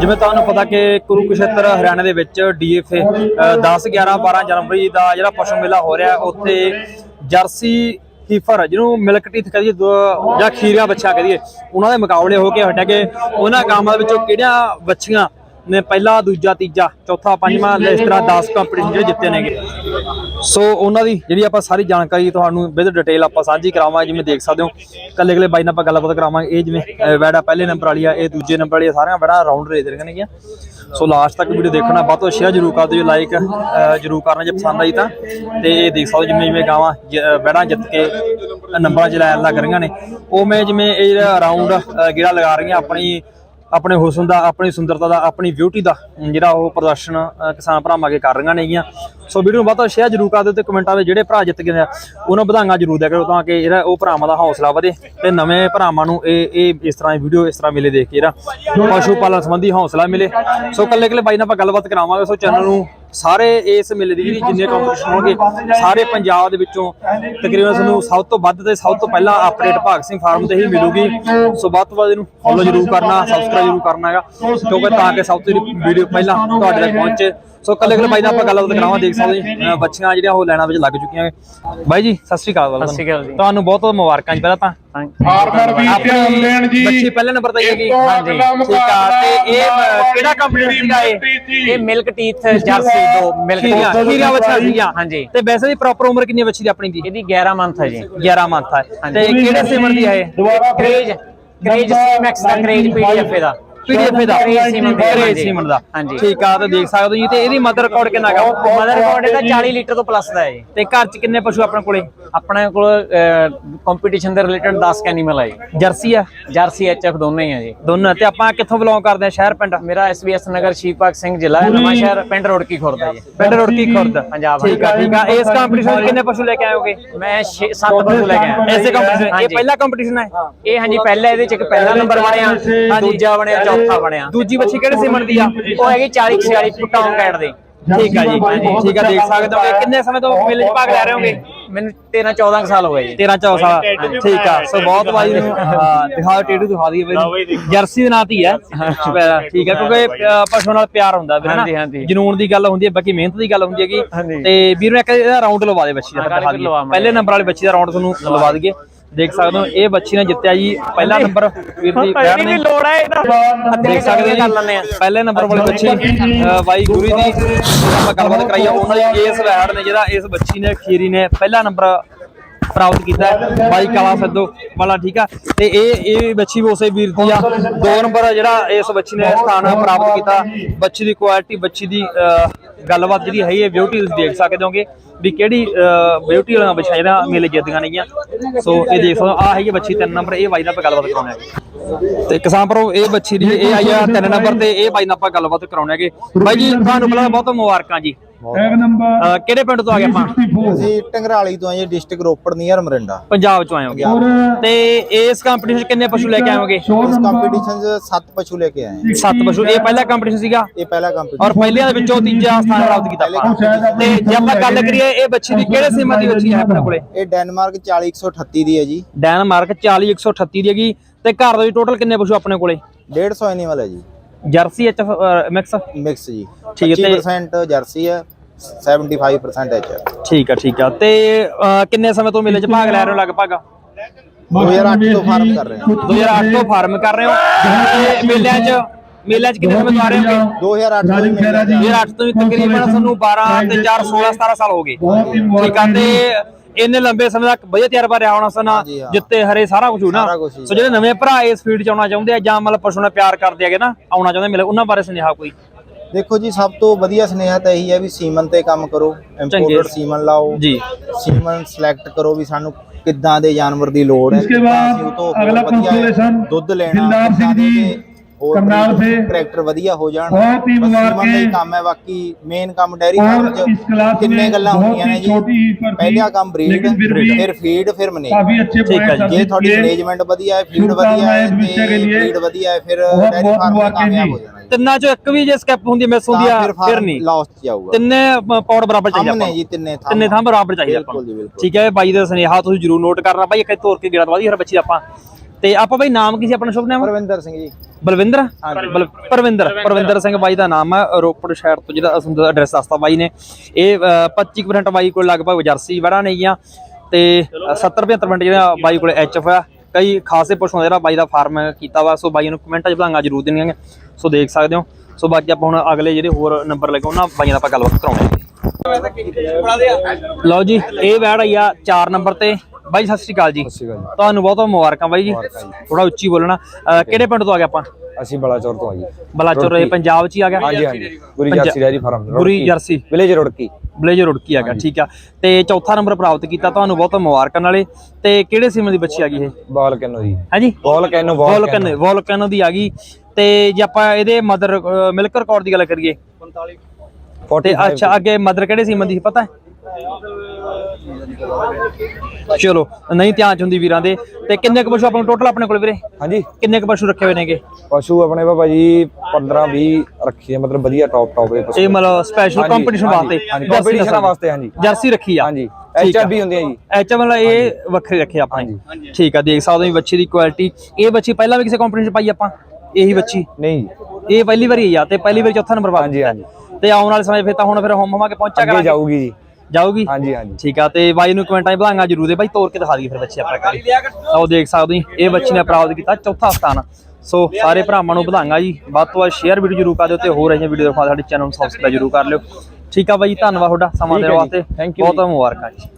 ਜਿਵੇਂ ਤੁਹਾਨੂੰ ਪਤਾ ਕਿ ਕੁਰੂਕਸ਼ੇਤਰ ਹਰਿਆਣਾ ਦੇ ਵਿੱਚ ਡੀਐਫਏ 10 11 12 ਜਨਵਰੀ ਦਾ ਜਿਹੜਾ ਪਸ਼ੂ ਮੇਲਾ ਹੋ ਰਿਹਾ, ਉੱਥੇ ਜਰਸੀ ਕੀਫਰ, ਜਿਹਨੂੰ ਮਿਲਕ ਟੀਥ ਕਹੀਏ ਦੋ- ਜਾਂ ਖੀਰੀਆਂ ਬੱਚਾ ਕਹੀਏ ਉਹਨਾਂ ਦੇ ਮੁਕਾਬਲੇ ਹੋ ਕੇ ਹਟਿਆ ਕਿ ਉਹਨਾਂ ਗਾਵਾਂ ਵਿੱਚੋਂ ਕਿਹੜੀਆਂ ਬੱਚੀਆਂ ਨੇ ਪਹਿਲਾ ਦੂਜਾ ਤੀਜਾ ਚੌਥਾ ਪੰਜਵਾਂ ਇਸ ਤਰ੍ਹਾਂ 10 ਕੰਪੀਟੀਸ਼ਨ ਜਿਹੜੇ ਜਿੱਤੇ ਨੇਗੇ। ਸੋ ਉਹਨਾਂ ਦੀ ਜਿਹੜੀ ਆਪਾਂ ਸਾਰੀ ਜਾਣਕਾਰੀ ਤੁਹਾਨੂੰ ਵਿਦ ਡਿਟੇਲ ਆਪਾਂ ਸਾਂਝੀ ਕਰਾਵਾਂਗੇ ਜਿਵੇਂ ਦੇਖ ਸਕਦੇ ਹੋ। ਕੱਲੇ ਕੱਲੇ ਬਾਈ ਨਾਲ ਆਪਾਂ ਗੱਲਬਾਤ ਕਰਾਵਾਂਗੇ। ਇਹ ਜਿਵੇਂ ਵੈੜਾ ਪਹਿਲੇ ਨੰਬਰ ਵਾਲੀ ਆ ਇਹ ਦੂਜੇ ਨੰਬਰ ਵਾਲੀ ਆ ਸਾਰੀਆਂ ਬੜਾ ਰਾਉਂਡ ਰੇਸ ਰਹੀਆਂ ਸੋ ਲਾਸਟ ਤੱਕ ਵੀਡੀਓ ਦੇਖਣਾ ਵੱਧ ਤੋਂ ਸ਼ੇਅਰ ਜਰੂਰ ਕਰ ਦਿਓ ਲਾਈਕ ਜਰੂਰ ਕਰਨਾ ਜੇ ਪਸੰਦ ਆਈ ਤਾਂ। ਤੇ ਇਹ ਦੇਖ ਸਕਦੇ ਜਿਵੇਂ ਜਿਵੇਂ ਗਾਵਾਂ ਵੈੜਾਂ ਜਿੱਤ ਕੇ ਨੰਬਰਾਂ 'ਚ ਲੈ ਲੱਗ ਰਹੀਆਂ ਨੇ। ਉਹ ਮੈਂ ਜਿਵੇਂ ਇਹ ਰਾਉਂਡ ਗੇੜਾ ਲਗਾ ਰਹੀਆਂ ਆਪਣੀ ਆਪਣੇ ਹੁਸਨ ਦਾ, ਆਪਣੀ ਸੁੰਦਰਤਾ ਦਾ, ਆਪਣੀ ਬਿਊਟੀ ਦਾ ਜਿਹੜਾ ਉਹ ਪ੍ਰਦਰਸ਼ਨ ਕਿਸਾਨ ਭਰਾਵਾਂ ਅੱਗੇ ਕਰ ਰਹੀਆਂ ਨੇਗੀਆਂ। ਸੋ ਵੀਡੀਓ ਨੂੰ ਬਹੁਤ ਸ਼ੇਅਰ ਜਰੂਰ ਕਰ ਦਿਓ ਤੇ ਕਮੈਂਟਾਂ ਵਿੱਚ ਜਿਹੜੇ ਭਰਾ ਜਿੱਤ ਗਏ ਆ, ਉਹਨਾਂ ਵਧਾਈਆਂ ਜਰੂਰ ਦਿਆ ਕਰੋ ਤਾਂ ਕਿ ਜਿਹੜਾ ਉਹ ਭਰਾਵਾਂ ਦਾ ਹੌਸਲਾ ਵਧੇ ਤੇ ਨਵੇਂ ਭਰਾਵਾਂ ਨੂੰ ਇਹ ਇਹ ਇਸ ਤਰ੍ਹਾਂ ਦੀ ਵੀਡੀਓ ਇਸ ਤਰ੍ਹਾਂ ਮਿਲੇ ਦੇਖ ਕੇ ਜਿਹੜਾ ਪਸ਼ੂ ਪਾਲਣ ਸੰਬੰਧੀ ਹੌਸਲਾ ਮਿਲੇ। ਸੋ ਕੱਲੇ ਕੱਲੇ ਬਾਈ ਨਾਲ ਆਪਾਂ ਗੱਲਬਾਤ ਕਰਾਵਾਂਗੇ, ਸੋ ਚੈਨਲ ਨੂੰ ਸਾਰੇ ਇਸ ਮੇਲੇ ਦੀ ਜਿਹੜੀ ਜਿੰਨੇ ਕੰਪੀਟੀਸ਼ਨ ਹੋਣਗੇ ਸਾਰੇ ਪੰਜਾਬ ਦੇ ਵਿੱਚੋਂ ਤਕਰੀਬਨ ਤੁਹਾਨੂੰ ਸਭ ਤੋਂ ਵੱਧ ਤੇ ਸਭ ਤੋਂ ਪਹਿਲਾਂ ਅਪਡੇਟ ਭਾਗ ਸਿੰਘ ਫਾਰਮ ਤੇ ਹੀ ਮਿਲੂਗੀ। ਸੋ ਵੱਧ ਤੋਂ ਵੱਧ ਇਹਨੂੰ ਫੋਲੋ ਜਰੂਰ ਕਰਨਾ ਸਬਸਕ੍ਰਾਈਬ ਜਰੂਰ ਕਰਨਾ ਹੈਗਾ। ਕਿਉਂਕਿ ਤਾਂ ਕਿ ਸਭ ਤੋਂ ਵੀਡੀਓ ਪਹਿਲਾਂ ਤੁਹਾਡੇ ਤੱਕ ਪਹੁੰਚੇ। ਸੋ ਕੱਲੇ ਕੱਲੇ ਬਾਈ ਨਾਲ ਆਪਾਂ ਗੱਲਬਾਤ ਕਰਾਵਾਂ ਦੇਖ ਸਕਦੇ ਅਹ ਬੱਚੀਆਂ ਜਿਹੜੀਆਂ ਉਹ ਲੈਣਾ ਵਿੱਚ ਲੱਗ ਚੁੱਕੀਆਂ ਨੇ। ਬਾਈ ਜੀ ਸਤਿ ਸ਼੍ਰੀ ਅਕਾਲ ਸਤਿ ਸ਼੍ਰੀ ਅਕਾਲ ਜੀ। ਤੁਹਾਨੂੰ ਬਹੁਤ ਬਹੁਤ ਮੁਬਾਰਕਾਂ ਜੀ ਪਹਿਲਾਂ ਤਾਂ। ਫਾਰਮਰ ਵੀ ਧਿਆਨ ਦੇਣ ਜੀ। ਬੱਚੀ ਪਹਿਲੇ ਨੰਬਰ ਤੇ ਹੈਗੀ ਹਾਂਜੀ। ਠੀਕ ਆ ਤੇ ਇਹ ਕਿਹੜਾ ਕੰਪੀਟੀਸ਼ਨ ਸੀਗਾ ਇਹ? ਇਹ ਮਿਲਕ ਟੀਥ ਜਰਸੀ ਦੋ ਮਿਲਕ ਖੀਰੀਆਂ ਟੀਥ ਖੀਰੀਆਂ ਬੱਚਾ ਸੀਗੀਆਂ ਹਾਂਜੀ। ਤੇ ਵੈਸੇ ਦੀ ਪ੍ਰੋਪਰ ਉਮਰ ਕਿੰਨੀ ਹੈ ਬੱਚੀ ਦੀ ਆਪਣੀ ਦੀ? ਇਹਦੀ 11 ਮੰਥ ਹੈ ਜੀ। 11 ਮੰਥ ਹੈ। ਤੇ ਕਿਹੜੇ ਸਿਮਰ ਦੀ ਹੈ ਇਹ? ਦੁਬਾਰਾ ਕ੍ਰੇਜ ਕ੍ਰੇਜ ਸੀਮੈਕਸ ਦਾ ਕ੍ਰੇਜ ਪੀਡੀਐਫ ਦਾ ਪੀਡੀਐਫ ਦਾ। ਕ੍ਰੇਜ ਸੀਮਨ ਦਾ। ਠੀਕ ਆ ਤੇ ਦੇਖ ਸਕਦੇ ਹੋ ਜੀ। ਤੇ ਇਹਦੀ ਮਦਰ ਰਿਕਾਰਡ ਕਿੰਨਾ ਗਾ ਮਦਰ ਰਿਕਾਰਡ ਇਹਦਾ 40 ਲੀਟਰ ਤੋਂ ਪਲੱਸ ਦਾ ਹੈ ਜੀ। ਤੇ ਘਰ ਚ ਕਿੰਨੇ ਪਸ਼ੂ ਆਪਣੇ ਕੋਲੇ? ਆਪਣੇ ਕੋਲ ਕੰਪੀਟੀਸ਼ਨ ਦੇ ਰਿਲੇਟਡ 10 ਐਨੀਮਲ ਹੈ ਜੀ। ਜਰਸੀ ਆ? ਜਰਸੀ ਐਚਐਫ ਦੋਨੇ ਹੀ ਆ ਜੀ। ਦੋਨੋਂ ਤੇ ਆਪਾਂ ਕਿੱਥੋਂ ਬਿਲੋਂਗ ਕਰਦੇ ਆ? ਸ਼ਹਿਰ ਪਿੰਡ? ਮੇਰਾ ਐਸਬੀਐਸ ਨਗਰ ਸ਼ੀਪਾਕ ਸਿੰਘ ਜ਼ਿਲ੍ਹਾ ਹੈ। ਨਵਾਂ ਸ਼ਹਿਰ ਪਿੰਡ ਰੋੜਕੀ ਖੁਰਦ ਹੈ ਜੀ। ਪਿੰਡ ਰੁੜਕੀ ਖੁਰਦ। ਪੰਜਾਬ ਠੀਕ ਆ ਠੀਕ ਆ। ਇਸ ਕੰਪੀਟੀਸ਼ਨ ਚ ਕਿੰਨੇ ਪਸ਼ੂ ਲੈ ਕੇ ਆਏ ਹੋਗੇ ਮੈਂ 6 7 ਪਸ਼ੂ ਲੈ ਕੇ ਆਇਆ। ਐਸੇ ਕੰਪੀਟੀਸ਼ਨ ਇਹ। ਪਹਿਲਾ ਕੰਪੀਟੀਸ਼ਨ ਹੈ? ਇਹ ਹਾਂਜੀ ਪਹਿਲਾ ਇਹਦੇ ਚ ਇੱਕ ਪਹਿਲਾ ਨੰਬਰ ਬਣਿਆ। ਦੂਜਾ ਬਣਿਆ ਚੌਥਾ ਬਣਿਆ। ਦੂਜੀ ਬੱਚੀ ਕਿਹੜੇ ਸਿਮਰ ਦੀ ਆ? ਉਹ ਹੈਗੀ 40 46 ਪੁਟਾਉਂ ਕੈਟ ਦੇ। ਠੀਕ ਆ ਜੀ। ਠੀਕ ਆ ਦੇਖ ਸਕਦੇ ਹੋ ਕਿ ਕਿੰਨੇ ਸਮੇਂ ਤੋਂ ਮੇਲੇ 'ਚ ਭਾਗ ਲੈ ਰਹੇ ਹੋਗੇ? ਮੈਨੂੰ 13 14 ਕੁ ਸਾਲ ਹੋ ਗਏ ਜੀ। 13 14 ਸਾਲ। ਠੀਕ ਆ। ਸੋ ਬਹੁਤ ਵਾਰੀ ਦਿਖਾਓ ਟੇਡੂ ਦਿਖਾ ਦਈਏ ਬਈ ਜਰਸੀ ਦੇ ਨਾਂ ਤੇ ਹੀ ਹੈ ਠੀਕ ਹੈ ਕਿਉਂਕਿ ਪਸ਼ੂ ਨਾਲ ਪਿਆਰ ਹੁੰਦਾ ਵੀਰ ਹਾਂਜੀ, ਨਾ ਹਾਂਜੀ। ਜਨੂਨ ਦੀ ਗੱਲ ਹੁੰਦੀ ਹੈ ਬਾਕੀ ਮਿਹਨਤ ਦੀ ਗੱਲ ਹੁੰਦੀ ਹੈਗੀ। ਤੇ ਵੀਰ ਨੂੰ ਇੱਕ ਇਹਦਾ ਰਾਉਂਡ ਲਵਾ ਦੇ ਬੱਚੀ ਦਾ ਦਿਖਾ ਪਹਿਲੇ ਨੰਬਰ ਵਾਲੀ ਬੱਚੀ ਦਾ ਰਾਉਂਡ ਤੁਹਾਨੂੰ ਲਵਾ ਦਈਏ। ਦੇਖ ਸਕਦੇ ਹੋ ਇਹ ਬੱਚੀ ਨੇ ਜਿੱਤਿਆ ਜੀ। ਪਹਿਲਾ ਨੰਬਰ ਵੀਰ ਦੀ ਬੈਠ ਨੇ ਲੋੜ ਹੈ ਇਹਦਾ ਦੇਖ ਸਕਦੇ ਹੋ ਕਰ ਆ। ਪਹਿਲੇ ਨੰਬਰ ਵਾਲੀ ਬੱਚੀ ਬਾਈ ਗੁਰੀ ਦੀ ਆਪਾਂ ਗੱਲਬਾਤ ਕਰਾਈ ਆ। ਉਹਨਾਂ ਦੀ ਇਸ ਵੈੜ ਨੇ ਜਿਹੜਾ ਇਸ ਬੱਚੀ ਨੇ ਖੀਰੀ ਨੇ ਪਹਿਲਾ ਨੰਬਰ ਪ੍ਰਾਪਤ ਕੀਤਾ ਹੈ। ਬਾਈ ਕਾਲਾ ਸੱਦੋ ਵਾਲਾ ਠੀਕ ਆ? ਤੇ ਇਹ ਇਹ ਬੱਚੀ ਵੀ ਉਸੇ ਵੀਰ ਦੀ ਆ। ਦੋ ਨੰਬਰ ਜਿਹੜਾ ਇਸ ਬੱਚੀ ਨੇ ਸਥਾਨ ਪ੍ਰਾਪਤ ਕੀਤਾ। ਬੱਚੀ ਦੀ ਕੁਆਲਿਟੀ ਬੱਚੀ ਦੀ ਗੱਲਬਾਤ ਜਿਹੜੀ ਹੈ ਇਹ ਬਿਊਟੀ ਤੁਸੀਂ ਦੇਖ ਸਕਦੇ ਹੋਗੇ ਵੀ ਕਿਹੜੀ ਬਿਊਟੀ ਵਾਲੀਆਂ ਬੱਚੀਆਂ ਜਿਹੜਾ ਮੇਲੇ ਜਿੱਤਦੀਆਂ ਨੇਗੀਆਂ। ਸੋ ਇਹ ਦੇਖ ਸਕਦੇ ਆ ਹੈਗੀ ਬੱਚੀ ਤਿੰਨ ਨੰਬਰ, ਇਹ ਬਾਈ ਨਾਲ ਆਪਾਂ ਗੱਲਬਾਤ ਕਰਾਉਣਾ ਹੈ ਤੇ ਕਿਸਾਨ ਭਰਾ ਇਹ ਬੱਚੀ ਦੀ ਇਹ ਆਈ ਆ ਤਿੰਨ ਨੰਬਰ ਤੇ, ਇਹ ਬਾਈ ਨਾਲ ਆਪਾਂ ਗੱਲਬਾਤ ਕਰਾਉਣੇ ਹੈਗੇ। ਬਾਈ ਜੀ, ਤੁਹਾਨੂੰ ਪਹਿਲਾਂ ਬਹੁਤ ਮੁਬਾਰਕਾਂ ਜੀ। ਇੱਕ ਨੰਬਰ ਅਹ, ਕਿਹੜੇ ਪਿੰਡ ਤੋਂ ਆ ਗਏ ਆਪਾਂ? 64 ਅਸੀਂ ਟੰਗਰਾਲੀ ਤੋਂ ਆਏ ਡਿਸਟ੍ਰਿਕਟ ਰੋਪੜ ਨੀਅਰ ਮਰਿੰਡਾ ਪੰਜਾਬ ਚੋਂ ਆਏ ਹੋਗੇ ਤੇ ਇਸ ਕੰਪੀਟੀਸ਼ਨ 'ਚ ਕਿੰਨੇ ਪਸ਼ੂ ਲੈ ਕੇ ਆਏ ਹੋਗੇ ਇਸ ਕੰਪੀਟੀਸ਼ਨ 'ਚ ਸੱਤ ਪਸ਼ੂ ਲੈ ਕੇ ਆਏ ਹਾਂ। ਸੱਤ ਪਸ਼ੂ। ਇਹ ਪਹਿਲਾ ਕੰਪੀਟੀਸ਼ਨ ਸੀਗਾ? ਇਹ ਪਹਿਲਾ ਕੰਪੀਟੀਸ਼ਨ ਔਰ ਪਹਿਲਿਆਂ ਦੇ ਵਿੱਚੋਂ ਤੀਜਾ ਸਥਾਨ ਪ੍ਰਾਪਤ ਕੀਤਾ। ਆਪਾਂ ਤੇ ਜੇ ਆਪਾਂ ਗੱਲ ਕਰੀਏ ਇਹ ਬੱਚੀ ਦੀ ਕਿਹੜੇ ਸੀਮਾ ਦੀ ਬੱਚੀ ਹੈ ਆਪਣੇ ਕੋਲੇ? ਇਹ ਡੈਨਮਾਰਕ 40138 ਦੀ ਹੈ ਜੀ। ਡੈਨਮਾਰਕ 40138 ਦੀ ਹੈਗੀ। ਤੇ ਘਰ ਦੇ ਟੋਟਲ ਕਿੰਨੇ ਪਸ਼ੂ ਆਪਣੇ ਕੋਲੇ? 150 ਐਨੀਮਲ ਹੈ ਜੀ। ਜਰਸੀ ਐਚ ਮਿਕਸ ਮਿਕਸ ਜੀ। ਠੀਕ ਹੈ ਤੇ- 25% ਜਰਸੀ ਹੈ। 75% ਐਚ ਠੀਕ ਆ ਠੀਕ ਆ। ਤੇ ਅਹ, ਕਿੰਨੇ ਸਮੇਂ ਤੋਂ ਮੇਲੇ 'ਚ ਭਾਗ ਲੈ ਰਹੇ ਹੋ ਲਗਭਗ? 2008 ਤੋਂ ਫਾਰਮ ਕਰ ਰਹੇ ਹਾਂ। 2008 ਤੋਂ ਫਾਰਮ ਕਰ ਰਹੇ ਹੋ? ਤੇ ਮੇਲਿਆਂ 'ਚ ਮੇਲਿਆਂ 'ਚ ਕਿੰਨੇ ਸਮੇਂ ਤੋਂ ਆ ਰਹੇ ਹੋਗੇ? 2008 ਤੋਂ ਹੀ ਜੀ। 2008 ਤੋਂ ਵੀ ਤਕਰੀਬਨ ਸਾਨੂੰ 12 ਤੇ 4 16 17 ਸਾਲ ਹੋ ਗਏ। ਠੀਕ ਆ ਤੇ ਇੰਨੇ ਲੰਬੇ ਸਮੇਂ ਤੱਕ ਵਧੀਆ ਤਜਰਬਾ ਰਿਹਾ ਹੋਣਾ ਸਨਾ ਹਾਂਜੀ, ਹਾਂ। ਜਿੱਤੇ ਹਰੇ ਸਾਰਾ ਕੁਝ ਨਾ ਸਾਰਾ ਕੁਛ ਹੀ ਸੋ ਜਿਹੜੇ ਨਵੇਂ ਭਰਾ ਇਸ ਫੀਲਡ 'ਚ ਆਉਣਾ ਚਾਹੁੰਦੇ ਆ ਜਾਂ ਮਤਲਬ ਪਸ਼ੂ ਨਾਲ ਪਿਆਰ ਕਰਦੇ ਹੈਗੇ ਨਾ ਆਉਣਾ ਚਾਹੁੰਦੇ ਮਿਲੇ ਉਹਨਾਂ ਬਾਰੇ ਸੁਨੇਹਾ ਕੋਈ। ਦੇਖੋ ਜੀ ਸਭ ਤੋਂ ਵਧੀਆ ਸੁਨੇਹਾ ਤਾਂ ਇਹੀ ਹੈ ਵੀ ਸੀਮਨ ਤੇ ਕੰਮ ਕਰੋ ਇੰਪੋਰਟਡ ਸੀਮਨ ਲਾਓ। ਜੀ। ਸੀਮਨ ਸਿਲੈਕਟ ਕਰੋ ਵੀ ਸਾਨੂੰ ਕਿੱਦਾਂ ਦੇ ਜਾਨਵਰ ਦੀ ਲੋੜ ਹੈ ਅਸੀਂ ਉਹ ਅਗਲਾ ਕੰਸੋਲੇਸ਼ਨ ਦੁੱਧ ਲੈਣਾ ਕਰਨਾਲ ਸੇ। ਟਰੈਕਟਰ ਵਧੀਆ ਹੋ ਜਾਣ ਬਹੁਤ ਹੀ ਮੁਬਾਰਕੇ ਕੰਮ ਹੈ ਬਾਕੀ ਮੇਨ ਕੰਮ ਡੈਰੀ ਫਾਰਮ ਚ ਕਿੰਨੇ ਗੱਲਾਂ ਹੁੰਦੀਆਂ ਨੇ ਜੀ। ਪਹਿਲਾ ਕੰਮ ਬਰੀਡ ਫਿਰ ਫੀਡ ਫਿਰ ਮਨੇ ਕਾਫੀ ਹੈ ਜੇ। ਤੁਹਾਡੀ ਮੈਨੇਜਮੈਂਟ ਵਧੀਆ ਹੈ ਫੀਡ ਵਧੀਆ ਹੈ ਫੀਡ ਵਧੀਆ ਹੈ ਫਿਰ ਡੈਰੀ ਫਾਰਮ ਕਾਮਯਾਬ ਹੋ ਜਾਣਾ। ਤਿੰਨਾਂ 'ਚੋਂ ਇੱਕ ਵੀ ਜੇ ਸਕਿਪ ਹੁੰਦੀ ਮਿਸ ਹੁੰਦੀ ਆ ਫਿਰ ਨਹੀਂ। ਲਾਸ ਚ ਜਾਊਗਾ। ਤਿੰਨੇ ਪੌੜ ਬਰਾਬਰ ਚਾਹੀਦੇ ਆਪਾਂ ਜੀ ਤਿੰਨੇ ਥਾਂ ਤਿੰਨੇ ਥਾਂ ਬਰਾਬਰ ਚਾਹੀਦੇ ਆਪਾਂ ਠੀਕ ਹੈ ਬਾਈ ਦਾ ਸੁਨੇਹਾ ਤੁਸੀਂ ਜਰੂਰ ਨੋਟ ਕਰਨਾ। ਬਾਈ ਇੱਕ ਤੋਰ ਕੇ ਗੇੜਾ ਦਵਾ ਦੀ ਹਰ ਬੱਚੀ ਆਪਾਂ। ਤੇ ਆਪਾਂ ਬਾਈ ਨਾਮ ਕੀ ਸੀ ਆਪਣਾ ਸ਼ੁਭ ਨਾਮ? ਪਰਵਿੰਦਰ ਸਿੰਘ ਜੀ। ਬਲਵਿੰਦਰ? ਬਲ- ਪਰਵਿੰਦਰ ਪਰਵਿੰਦਰ ਸਿੰਘ ਬਾਈ ਦਾ ਨਾਮ ਹੈ ਰੋਪੜ ਸ਼ਹਿਰ ਤੋਂ ਜਿਹੜਾ ਅਸਲ ਐਡਰੈਸ ਦੱਸਤਾ ਬਾਈ ਨੇ। ਇਹ ਅ, 25% ਬਾਈ ਕੋਲ ਲਗਭਗ ਜਰਸੀ ਵੜਾ ਨੇਗੀਆਂ ਤੇ 70 75% ਜਿਹੜਾ ਬਾਈ ਕੋਲ ਐਚਐਫ ਆ। ਕਈ ਖਾਸੇ ਪਸ਼ੂਆਂ ਦਾ ਜਿਹੜਾ ਬਾਈ ਦਾ ਫਾਰਮ ਕੀਤਾ ਵਾ ਸੋ ਬਾਈ ਨੂੰ ਕਮੈਂਟਾਂ 'ਚ ਵਧਾਈਆਂ ਜ਼ਰੂਰ ਦੇਣੀਆਂ ਸੋ ਦੇਖ ਸਕਦੇ ਹੋ। ਸੋ ਬਾਕੀ ਆਪਾਂ ਹੁਣ ਅਗਲੇ ਜਿਹੜੇ ਹੋਰ ਨੰਬਰ ਲੈ ਕੇ ਉਹਨਾਂ ਬਾਈਆਂ ਦਾ ਆਪਾਂ ਗੱਲਬਾਤ ਕਰਾਉਣੇ ਲਓ ਜੀ ਇਹ ਵੈੜ ਆਈ ਆ 4 ਨੰਬਰ ਤੇ। ਬਾਈ ਸਤਿ ਸ਼੍ਰੀ ਅਕਾਲ ਜੀ। ਤੁਹਾਨੂੰ ਬਹੁਤ ਬਹੁਤ ਮੁਬਾਰਕਾਂ ਬਾਈ ਜੀ। ਥੋੜਾ ਉੱਚੀ ਬੋਲਣਾ। ਕਿਹੜੇ ਪਿੰਡ ਤੋਂ ਆ ਗਏ ਆਪਾਂ? ਅਸੀਂ ਬਲਾਚੌਰ ਤੋਂ ਆਈ ਬਲਾਚੌਰ ਇਹ ਪੰਜਾਬ ਚ ਹੀ ਆ ਗਿਆ? ਹਾਂਜੀ ਹਾਂਜੀ। Guri jersey dairy farm Guri jersey. Village Rurki. Blazer Rurki ਆ ਗਿਆ ਠੀਕ ਆ। ਤੇ ਚੌਥਾ ਨੰਬਰ ਪ੍ਰਾਪਤ ਕੀਤਾ ਤੁਹਾਨੂੰ ਬਹੁਤ ਮੁਬਾਰਕਾਂ ਨਾਲੇ। ਤੇ ਕਿਹੜੇ ਸੀਮਨ ਦੀ ਬੱਚੀ ਆ ਗਈ ਇਹ? ਬਾਲ ਕੈਨੋ ਜੀ। ਹੈ ਜੀ ਬਾਲ ਕੈਨੋ ਬਾਲ ਵੋਲਕਨ ਵੋਲਕਨ ਦੀ ਆ ਗਈ। ਤੇ ਜੇ ਆਪਾਂ ਇਹਦੇ ਮਦਰ ਮਿਲਕ ਰਿਕਾਰਡ ਦੀ ਗੱਲ ਕਰੀਏ। 40 ਤੇ ਅੱਛਾ ਅੱਗੇ ਮਦਰ ਕਿਹੜੇ ਸੀਮਨ ਦੀ ਸੀ ਪਤਾ ਹੈ? ਚਲੋ ਨਹੀਂ ਧਿਆਨ ਚ ਹੁੰਦੀ ਵੀਰਾਂ ਦੇ। ਤੇ ਕਿੰਨੇ ਕੁ ਪਸ਼ੂ ਆਪਾਂ ਨੂੰ ਟੋਟਲ ਆਪਣੇ ਕੋਲ ਵੀਰੇ? ਹਾਂਜੀ। ਕਿੰਨੇ ਕੁ ਪਸ਼ੂ ਰੱਖੇ ਹੋਏ ਨੇਗੇ? ਪਸ਼ੂ ਆਪਣੇ ਬਾਬਾ ਜੀ 15 20 ਰੱਖੀ ਮਤਲਬ ਵਧੀਆ ਟੌਪ ਟੌਪ ਦੇ ਪਸ਼ੂ। ਇਹ ਮਤਲਬ ਸਪੈਸ਼ਲ ਕੰਪੀਟੀਸ਼ਨ ਵਾਸਤੇ ਦੀ। ਵਾਸਤੇ, ਹਾਂਜੀ। ਜਰਸੀ ਰੱਖੀ ਆ। ਹਾਂਜੀ ਠੀਕ ਆ। ਐਚਆਰਬੀ ਹੁੰਦੀਆਂ ਜੀ। ਐਚ ਮਤਲਬ ਇਹ ਵੱਖਰੇ ਰੱਖੇ ਆਪਣੇ ਠੀਕ ਆ ਦੇਖ ਸਕਦੇ ਹੋ ਬੱਚੇ ਦੀ ਕੁਆਲਿਟੀ ਇਹ ਬੱਚੀ ਪਹਿਲਾਂ ਵੀ ਕਿਸੇ ਚ ਪਾਈ ਆਪਾਂ? ਇਹੀ ਬੱਚੀ? ਨਹੀਂ। ਜੀ ਇਹ ਪਹਿਲੀ ਵਾਰੀ ਆ ਤੇ ਪਹਿਲੀ ਵਾਰੀ ਚੌਥਾ ਨੰਬਰ ਹਾਂਜੀ ਹਾਂਜੀ। ਤੇ ਆਉਣ ਵਾਲੇ ਸਮੇਂ ਫਿਰ ਤਾਂ ਹੁਣ ਫਿਰ ਹੋਮ ਹੋਮਾ ਕੇ ਪਹੁੰਚਿਆ ਅੱਗੇ ਕਰਾਂਗੇ। ਜਾਊਗੀ ਜੀ। ਜਾਊਗੀ? ਹਾਂਜੀ ਹਾਂਜੀ। ਠੀਕ ਆ ਤੇ ਬਾਈ ਨੂੰ ਕਮੈਂਟਾਂ 'ਚ ਵਧਾਈਆਂ ਜ਼ਰੂਰ ਦੇ। ਬਾਈ ਤੋੜ ਕੇ ਦਿਖਾ ਦਈਏ ਫਿਰ ਬੱਚੇ ਆਪਣਾ ਕਰੀ ਆਓ ਦੇਖ ਸਕਦੇ ਹੋ ਇਹ ਬੱਚੀ ਨੇ ਪ੍ਰਾਪਤ ਕੀਤਾ ਚੌਥਾ ਸਥਾਨ। ਸੋ ਸਾਰੇ ਭਰਾਵਾਂ ਨੂੰ ਵਧਾਈਆਂ ਜੀ। ਵੱਧ ਤੋਂ ਵੱਧ ਸ਼ੇਅਰ ਵੀਡੀਓ ਜ਼ਰੂਰ ਕਰ ਦਿਓ ਤੇ ਹੋਰ ਅਜਿਹੀਆਂ ਵੀਡੀਓ ਦੇਖਣ ਸਾਡੇ ਚੈਨਲ ਨੂੰ ਸਬਸਕ੍ਰਾਈਬ ਜ਼ਰੂਰ ਕਰ ਲਿਓ। ਠੀਕ ਆ ਬਾਈ ਧੰਨਵਾਦ ਤੁਹਾਡਾ। ਸਮਾਂ ਦੇਣ। ਵਾਸਤੇ। Thank you ਬਹੁਤ ਬਹੁਤ ਮੁਬਾਰਕਾਂ ਜੀ।